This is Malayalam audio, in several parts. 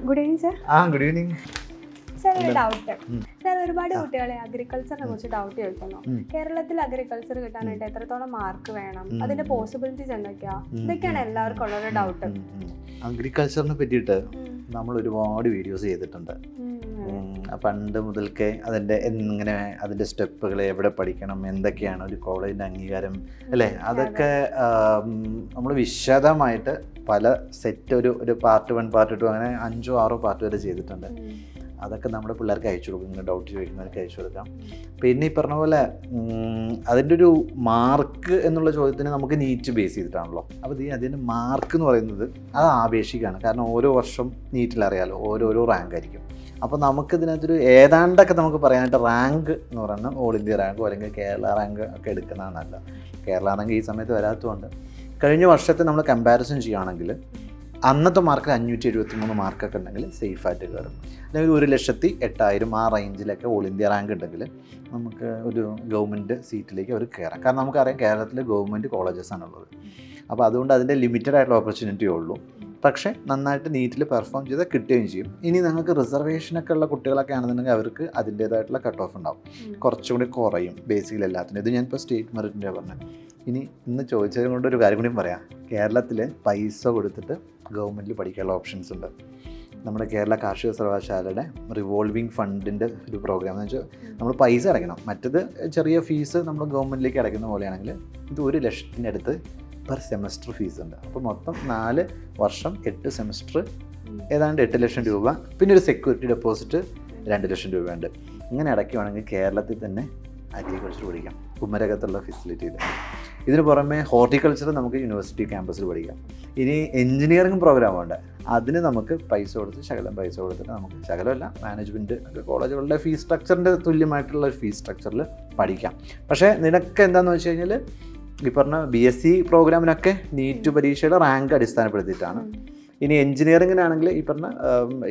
ഗുഡ് ഈവനിങ് സർ ആ ഗുഡ് ഈവനിങ് സർ ഒരു ഡൗട്ട് സർ ഒരുപാട് കുട്ടികളെ അഗ്രികൾച്ചറിനെ കുറിച്ച് ഡൗട്ട് ചോദിക്കുന്നു കേരളത്തിൽ അഗ്രികൾച്ചർ കിട്ടാനായിട്ട് എത്രത്തോളം മാർക്ക് വേണം അതിന്റെ പോസിബിലിറ്റീസ് എന്തൊക്കെയാ ഇതൊക്കെയാണ് എല്ലാവർക്കും ഉള്ളൊരു ഡൗട്ട് അഗ്രികൾച്ചറിനെ പറ്റിയിട്ട് നമ്മൾ ഒരുപാട് വീഡിയോസ് ചെയ്തിട്ടുണ്ട് പണ്ട് മുതൽക്കേ അതിന്റെ എങ്ങനെ അതിന്റെ സ്റ്റെപ്പുകൾ എവിടെ പഠിക്കണം എന്തൊക്കെയാണ് ഒരു കോളേജിന്റെ അംഗീകാരം അല്ലേ? അതൊക്കെ നമ്മൾ വിശദമായിട്ട് പല സെറ്റ് ഒരു ഒരു പാർട്ട് വൺ പാർട്ട് ടു അങ്ങനെ അഞ്ചോ ആറോ പാർട്ട് വരെ ചെയ്തിട്ടുണ്ട്. അതൊക്കെ നമ്മുടെ പിള്ളേർക്ക് അയച്ചു കൊടുക്കും. ഡൗട്ട് ചോദിക്കുന്നവർക്ക് അയച്ചു കൊടുക്കാം. പിന്നെ ഈ പറഞ്ഞ പോലെ അതിന്റെ ഒരു മാർക്ക് എന്നുള്ള ചോദ്യത്തിന് നമുക്ക് നീറ്റ് ബേസ് ചെയ്തിട്ടാണല്ലോ. അപ്പോൾ ഈ അതിന്റെ മാർക്ക് എന്ന് പറയുന്നത് അത് ആപേക്ഷികമാണ് കാരണം ഓരോ വർഷം നീറ്റിൽ അറിയാലോ ഓരോരോ റാങ്ക് ആയിരിക്കും. അപ്പോൾ നമുക്ക് ഇതിനകത്തൊരു ഏതാണ്ടൊക്കെ നമുക്ക് പറയാനായിട്ട് റാങ്ക് എന്ന് പറയുന്നത് ഓൾ ഇന്ത്യ റാങ്കോ അല്ലെങ്കിൽ കേരള റാങ്ക് ഒക്കെ എടുക്കുന്നതാണ് നല്ലത്. കേരള റാങ്ക് ഈ സമയത്ത് വരാത്തതുകൊണ്ട്. കഴിഞ്ഞ വർഷത്തെ നമ്മൾ കമ്പാരിസൺ ചെയ്യുകയാണെങ്കിൽ അന്നത്തെ മാർക്ക് അഞ്ഞൂറ്റി എഴുപത്തി മൂന്ന് മാർക്കൊക്കെ ഉണ്ടെങ്കിൽ സേഫായിട്ട് കയറും. അല്ലെങ്കിൽ ഒരു ലക്ഷത്തി എട്ടായിരം ആ റേഞ്ചിലൊക്കെ ഓൾ ഇന്ത്യ റാങ്ക് ഉണ്ടെങ്കിൽ നമുക്ക് ഒരു ഗവൺമെന്റ് സീറ്റിലേക്ക് അവർ കയറാം. കാരണം നമുക്കറിയാം കേരളത്തിൽ ഗവൺമെന്റ് കോളേജസ് ആണുള്ളത്. അപ്പോൾ അതുകൊണ്ട് അതിന്റെ ലിമിറ്റഡ് ആയിട്ടുള്ള ഓപ്പർച്യൂണിറ്റിയേ ഉള്ളൂ. പക്ഷേ നന്നായിട്ട് നീറ്റിൽ പെർഫോം ചെയ്ത് കിട്ടുകയും ചെയ്യും. ഇനി നിങ്ങൾക്ക് റിസർവേഷനൊക്കെ ഉള്ള കുട്ടികളൊക്കെ ആണെന്നുണ്ടെങ്കിൽ അവർക്ക് അതിന്റേതായിട്ടുള്ള കട്ട് ഓഫ് ഉണ്ടാവും. കുറച്ചും കൂടി കുറയും ബേസിക്കൽ എല്ലാത്തിനും. ഇത് ഞാനിപ്പോൾ സ്റ്റേറ്റ് മെറിറ്റിന്റെ പറഞ്ഞത് ഇനി ഇന്ന് ചോദിച്ചത് കൊണ്ട് ഒരു കാര്യം കൂടിയും പറയാം. കേരളത്തിൽ പൈസ കൊടുത്തിട്ട് ഗവൺമെന്റിൽ പഠിക്കാനുള്ള ഓപ്ഷൻസ് ഉണ്ട്. നമ്മുടെ കേരള കാർഷിക സർവകലാശാലയുടെ റിവോൾവിംഗ് ഫണ്ടിന്റെ ഒരു പ്രോഗ്രാം എന്ന് വെച്ചാൽ നമ്മൾ പൈസ അടയ്ക്കണം. മറ്റത് ചെറിയ ഫീസ് നമ്മൾ ഗവൺമെന്റിലേക്ക് അടയ്ക്കുന്ന പോലെയാണെങ്കിൽ ഇത് ഒരു ലക്ഷത്തിന്റെ അടുത്ത് പെർ സെമസ്റ്റർ ഫീസ് ഉണ്ട്? അപ്പോൾ മൊത്തം നാല് വർഷം എട്ട് സെമസ്റ്റർ ഏതാണ്ട് എട്ട് ലക്ഷം രൂപ. പിന്നെ ഒരു സെക്യൂരിറ്റി ഡെപ്പോസിറ്റ് രണ്ട് ലക്ഷം രൂപയുണ്ട്. ഇങ്ങനെ അടയ്ക്കുവാണെങ്കിൽ കേരളത്തിൽ തന്നെ അഗ്രികൾച്ചർ പഠിക്കാം. കുമരകത്തുള്ള ഫെസിലിറ്റിയിൽ ഇതിന് പുറമെ ഹോർട്ടിക്കൾച്ചർ നമുക്ക് യൂണിവേഴ്സിറ്റി ക്യാമ്പസിൽ പഠിക്കാം. ഇനി എഞ്ചിനീയറിംഗ് പ്രോഗ്രാമുണ്ട് അതിന് നമുക്ക് പൈസ കൊടുത്ത് ശകലം പൈസ കൊടുത്തിട്ട് നമുക്ക് ശകലമല്ല മാനേജ്മെന്റ് കോളേജുകളുടെ ഫീസ് സ്ട്രക്ചറിന്റെ തുല്യമായിട്ടുള്ള ഫീസ് സ്ട്രക്ചറിൽ പഠിക്കാം. പക്ഷേ നിനക്ക് എന്താണെന്ന് വെച്ച് കഴിഞ്ഞാൽ ഈ പറഞ്ഞ ബി എസ് സി പ്രോഗ്രാമിനൊക്കെ നീറ്റ് പരീക്ഷയുടെ റാങ്ക് അടിസ്ഥാനപ്പെടുത്തിയിട്ടാണ്. ഇനി എഞ്ചിനീയറിങ്ങിനാണെങ്കിൽ ഈ പറഞ്ഞ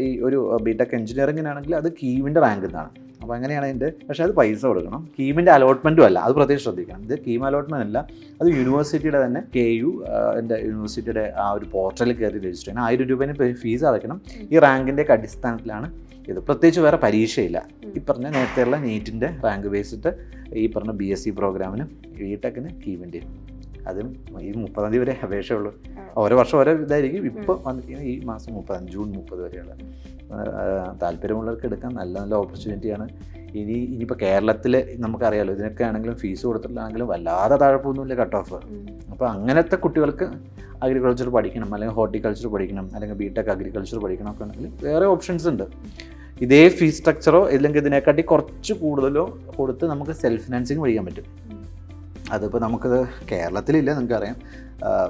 ഈ ഒരു ബി ടെക് എഞ്ചിനീയറിങ്ങിനാണെങ്കിൽ അത് കീമിന്റെ റാങ്ക് എന്നാണ് അപ്പോൾ അങ്ങനെയാണ് അതിന്റെ പക്ഷേ അത് പൈസ കൊടുക്കണം. കീമിന്റെ അലോട്ട്മെന്റും അല്ല അത് പ്രത്യേകം ശ്രദ്ധിക്കണം. ഇത് കീം അലോട്ട്മെന്റ് അല്ല അത് യൂണിവേഴ്സിറ്റിയുടെ തന്നെ കെ യു എന്റെ യൂണിവേഴ്സിറ്റിയുടെ ആ ഒരു പോർട്ടലിൽ കയറി രജിസ്റ്റർ ചെയ്യണം ആയിരം രൂപേന്റെ ഫീസ് അടയ്ക്കണം. ഈ റാങ്കിന്റെ അടിസ്ഥാനത്തിലാണ് ഇത്. പ്രത്യേകിച്ച് വേറെ പരീക്ഷയില്ല. ഈ പറഞ്ഞ നേരത്തെയുള്ള നീറ്റിന്റെ റാങ്ക് ബേസിട്ട് ഈ പറഞ്ഞ ബി എസ് സി പ്രോഗ്രാമിനും ബി ടെക്കിന് കീമിന്റെയും അതും ഈ മുപ്പതാം തീയതി വരെ അപേക്ഷയുള്ളൂ. ഓരോ വർഷം ഓരോ ഇതായിരിക്കും. ഇപ്പോൾ വന്നിരിക്കുന്നത് ഈ മാസം മുപ്പത് ജൂൺ മുപ്പത് വരെയുള്ള താല്പര്യമുള്ളവർക്ക് എടുക്കാൻ നല്ല നല്ല ഓപ്പർച്യൂണിറ്റിയാണ് ഇനി ഇനിയിപ്പോൾ കേരളത്തിൽ നമുക്കറിയാലോ ഇതിനൊക്കെ ആണെങ്കിലും ഫീസ് കൊടുത്തിട്ടാണെങ്കിലും വല്ലാതെ താഴെപ്പൊന്നുമില്ല കട്ട് ഓഫ് അപ്പോൾ അങ്ങനത്തെ കുട്ടികൾക്ക് അഗ്രികൾച്ചർ പഠിക്കണം അല്ലെങ്കിൽ ഹോർട്ടിക്കൾച്ചർ പഠിക്കണം അല്ലെങ്കിൽ ബി ടെക് അഗ്രികൾച്ചർ പഠിക്കണം ഒക്കെ ഉണ്ടെങ്കിൽ വേറെ ഓപ്ഷൻസ് ഉണ്ട്. ഇതേ ഫീസ് സ്ട്രക്ചറോ ഇല്ലെങ്കിൽ ഇതിനെക്കാട്ടി കുറച്ച് കൂടുതലോ കൊടുത്ത് നമുക്ക് സെൽഫ് ഫിനാൻസിങ് പഠിക്കാൻ പറ്റും അതിപ്പോൾ നമുക്ക് കേരളത്തിലില്ല നിങ്ങൾക്കറിയാം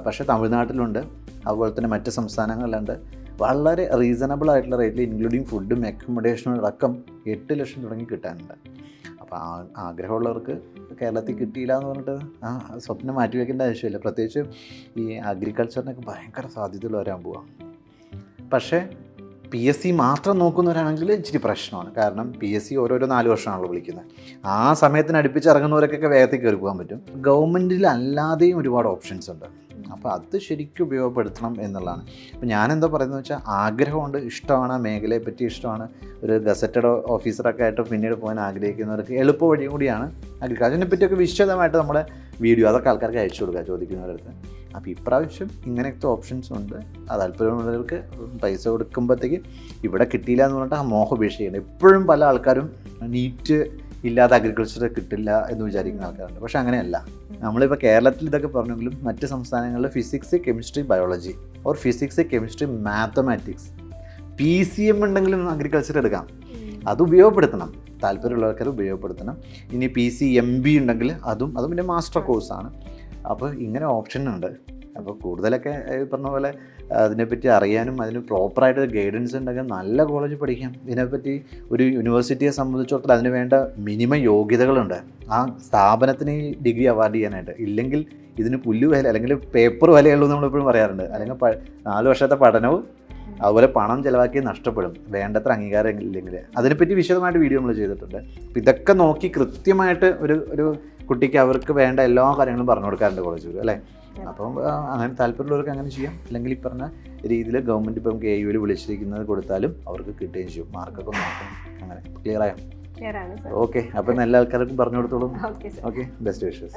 പക്ഷെ തമിഴ്നാട്ടിലുണ്ട്. അതുപോലെ തന്നെ മറ്റ് സംസ്ഥാനങ്ങളിലുണ്ട്. വളരെ റീസണബിൾ ആയിട്ടുള്ള റേറ്റിൽ ഇൻക്ലൂഡിങ് ഫുഡും അക്കോമഡേഷനും അടക്കം എട്ട് ലക്ഷം തുടങ്ങി കിട്ടാനുണ്ട്. അപ്പോൾ ആഗ്രഹമുള്ളവർക്ക് കേരളത്തിൽ കിട്ടിയില്ല എന്ന് പറഞ്ഞിട്ട് ആ സ്വപ്നം മാറ്റി വയ്ക്കേണ്ട ആവശ്യമില്ല. പ്രത്യേകിച്ച് ഈ അഗ്രികൾച്ചറിനൊക്കെ ഭയങ്കര സാധ്യതയുള്ളവരാൻ പോവാം. പക്ഷേ പി എസ് സി മാത്രം നോക്കുന്നവരാണെങ്കിൽ ഇച്ചിരി പ്രശ്നമാണ്. കാരണം പി എസ് സി ഓരോരോ നാല് വർഷമാണല്ലോ വിളിക്കുന്നത്. ആ സമയത്തിന് അടുപ്പിച്ച് ഇറങ്ങുന്നവർക്കൊക്കെ വേഗത്തിൽ കയറി പോകാൻ പറ്റും. ഗവൺമെന്റിൽ അല്ലാതെയും ഒരുപാട് ഓപ്ഷൻസ് ഉണ്ട്. അപ്പോൾ അത് ശരിക്കും ഉപയോഗപ്പെടുത്തണം എന്നുള്ളതാണ്. അപ്പോൾ ഞാനെന്താ പറയുന്നത് വെച്ചാൽ ആഗ്രഹമുണ്ട് ഇഷ്ടമാണ് മേഖലയെ പറ്റി ഇഷ്ടമാണ്. ഒരു ഗസറ്റഡ് ഓഫീസറൊക്കെ ആയിട്ട് പിന്നീട് പോകാൻ ആഗ്രഹിക്കുന്നവർക്ക് എളുപ്പ വഴിയും കൂടിയാണ്. അഗ്രികൾച്ചറിനെ പറ്റിയൊക്കെ വിശദമായിട്ട് നമ്മുടെ വീഡിയോ അതൊക്കെ ആൾക്കാർക്ക് അയച്ചു കൊടുക്കുക ചോദിക്കുന്നവരടുത്ത്. അപ്പോൾ ഇപ്രാവശ്യം ഇങ്ങനത്തെ ഓപ്ഷൻസ് ഉണ്ട്. അത് താല്പര്യമുള്ളവർക്ക് പൈസ കൊടുക്കുമ്പോഴത്തേക്ക് ഇവിടെ കിട്ടിയില്ല എന്ന് പറഞ്ഞിട്ട് ആ മോഹം ഉപേക്ഷിക്കണം എപ്പോഴും പല ആൾക്കാരും നീറ്റ് ഇല്ലാതെ അഗ്രികൾച്ചർ കിട്ടില്ല എന്ന് വിചാരിക്കുന്ന ആൾക്കാരുണ്ട്. പക്ഷെ അങ്ങനെയല്ല. നമ്മളിപ്പോൾ കേരളത്തിൽ ഇതൊക്കെ പറഞ്ഞെങ്കിലും മറ്റ് സംസ്ഥാനങ്ങളിൽ physics chemistry biology or physics chemistry mathematics P C M ഉണ്ടെങ്കിലും അഗ്രികൾച്ചർ എടുക്കാം. അത് ഉപയോഗപ്പെടുത്തണം. താല്പര്യമുള്ളവർക്ക് അത് ഉപയോഗപ്പെടുത്തണം. ഇനി പി സി എം ബി ഉണ്ടെങ്കിൽ അതും അതും പിന്നെ മാസ്റ്റർ കോഴ്സാണ്. അപ്പോൾ ഇങ്ങനെ ഓപ്ഷൻ ഉണ്ട് അപ്പോൾ കൂടുതലൊക്കെ ഈ പറഞ്ഞ പോലെ അതിനെപ്പറ്റി അറിയാനും അതിന് പ്രോപ്പറായിട്ട് ഗൈഡൻസ് ഉണ്ടെങ്കിൽ നല്ല കോളേജ് പഠിക്കാം. ഇതിനെപ്പറ്റി ഒരു യൂണിവേഴ്സിറ്റിയെ സംബന്ധിച്ചിടത്തോളം അതിന് വേണ്ട മിനിമം യോഗ്യതകളുണ്ട്. ആ സ്ഥാപനത്തിന് ഈ ഡിഗ്രി അവാർഡ് ചെയ്യാനായിട്ട്. ഇല്ലെങ്കിൽ ഇതിന് പുല്ല് വില അല്ലെങ്കിൽ പേപ്പർ വിലയുള്ളൂ നമ്മളെപ്പോഴും പറയാറുണ്ട്. അല്ലെങ്കിൽ നാല് വർഷത്തെ പഠനവും അതുപോലെ പണം ചിലവാക്കി നഷ്ടപ്പെടും. വേണ്ടത്ര അംഗീകാരം ഇല്ലെങ്കിൽ. അതിനെപ്പറ്റി വിശദമായിട്ട് വീഡിയോ നമ്മൾ ചെയ്തിട്ടുണ്ട്. അപ്പോൾ ഇതൊക്കെ നോക്കി കൃത്യമായിട്ട് ഒരു ഒരു കുട്ടിക്ക് അവർക്ക് വേണ്ട എല്ലാ കാര്യങ്ങളും പറഞ്ഞു കൊടുക്കാറുണ്ട് കോളേജ് കോളേജുകൾ അല്ലേ? അപ്പം അങ്ങനെ താല്പര്യമുള്ളവർക്ക് അങ്ങനെ ചെയ്യാം. അല്ലെങ്കിൽ ഈ പറഞ്ഞ രീതിയിൽ ഗവൺമെന്റ് ഇപ്പം കെ യുവിൽ വിളിച്ചിരിക്കുന്നത് കൊടുത്താലും അവർക്ക് കിട്ടുകയും ചെയ്യും. മാർക്കൊക്കെ നോക്കും അങ്ങനെ. ക്ലിയർ ആയോ? ഓക്കെ അപ്പം എല്ലാ ആൾക്കാർക്കും പറഞ്ഞു കൊടുത്തോളും. Okay best wishes